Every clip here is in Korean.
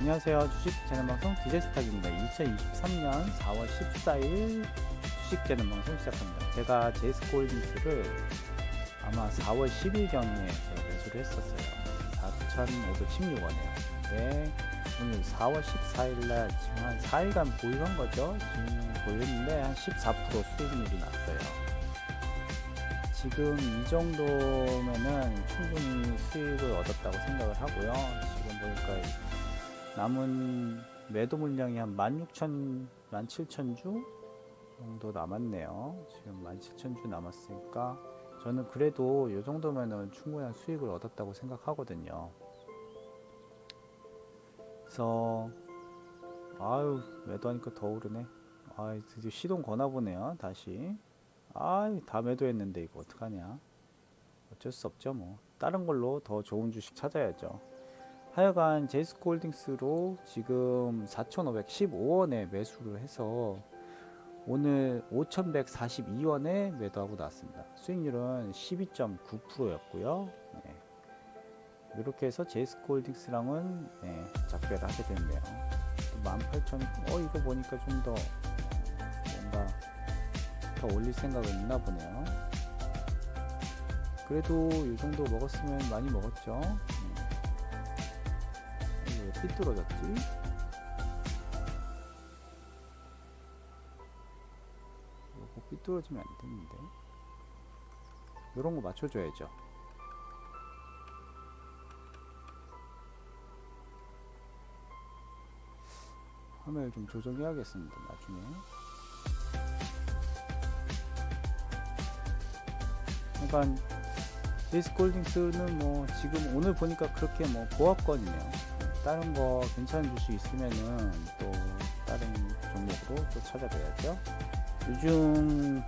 안녕하세요. 주식 재능 방송 DJ 스탁입니다. 2023년 4월 14일 주식 재능 방송 시작합니다. 제가 제이스콜딩스를 아마 4월 10일경에 매수를 했었어요. 4,516원이에요. 네, 오늘 4월 14일날 지금 한 4일간 보유한 거죠. 지금 보유했는데 한 14% 수익률이 났어요. 지금 이 정도면은 충분히 수익을 얻었다고 생각을 하고요. 지금 보니까 남은 매도 물량이 한 16,000, 17,000주 정도 남았네요. 지금 17,000주 남았으니까 저는 그래도 이 정도면은 충분한 수익을 얻었다고 생각하거든요. 그래서 아유 매도하니까 더 오르네. 아 드디어 시동 거나 보네요. 다시. 아이 다 매도했는데 이거 어떡하냐 어쩔 수 없죠 뭐 다른 걸로 더 좋은 주식 찾아야죠 하여간 제이스콜딩스로 지금 4,515원에 매수를 해서 오늘 5,142원에 매도하고 나왔습니다 수익률은 12.9%였고요 네. 이렇게 해서 제이스콜딩스랑은 네, 작별을 하게 됐네요 18,000, 어 이거 보니까 좀 더 뭔가 더 올릴 생각은 있나 보네요. 그래도 이 정도 먹었으면 많이 먹었죠. 삐뚤어졌지? 이거 삐뚤어지면 안 되는데. 이런 거 맞춰줘야죠. 화면을 좀 조정해야겠습니다. 나중에. 그러니까 제이스 콜딩스는 뭐 지금 오늘 보니까 그렇게 뭐 보합권이네요. 다른 거 괜찮은 주식 있으면은 또 다른 종목으로 또 찾아봐야죠. 요즘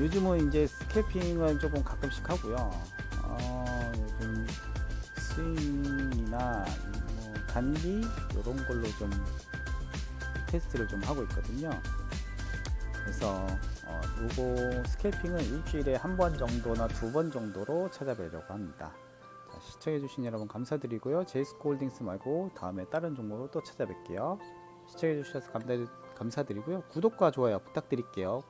요즘은 이제 스캐핑을 조금 가끔씩 하고요. 어, 요즘 스윙이나 뭐 단기 이런 걸로 좀 테스트를 좀 하고 있거든요. 그래서 어, 요거 스캘핑은 일주일에 한 번 정도나 두 번 정도로 찾아뵈려고 합니다. 자, 시청해주신 여러분 감사드리고요. 제이스콜딩스 말고 다음에 다른 종목으로 또 찾아뵐게요. 시청해주셔서 감사, 감사드리고요. 구독과 좋아요 부탁드릴게요.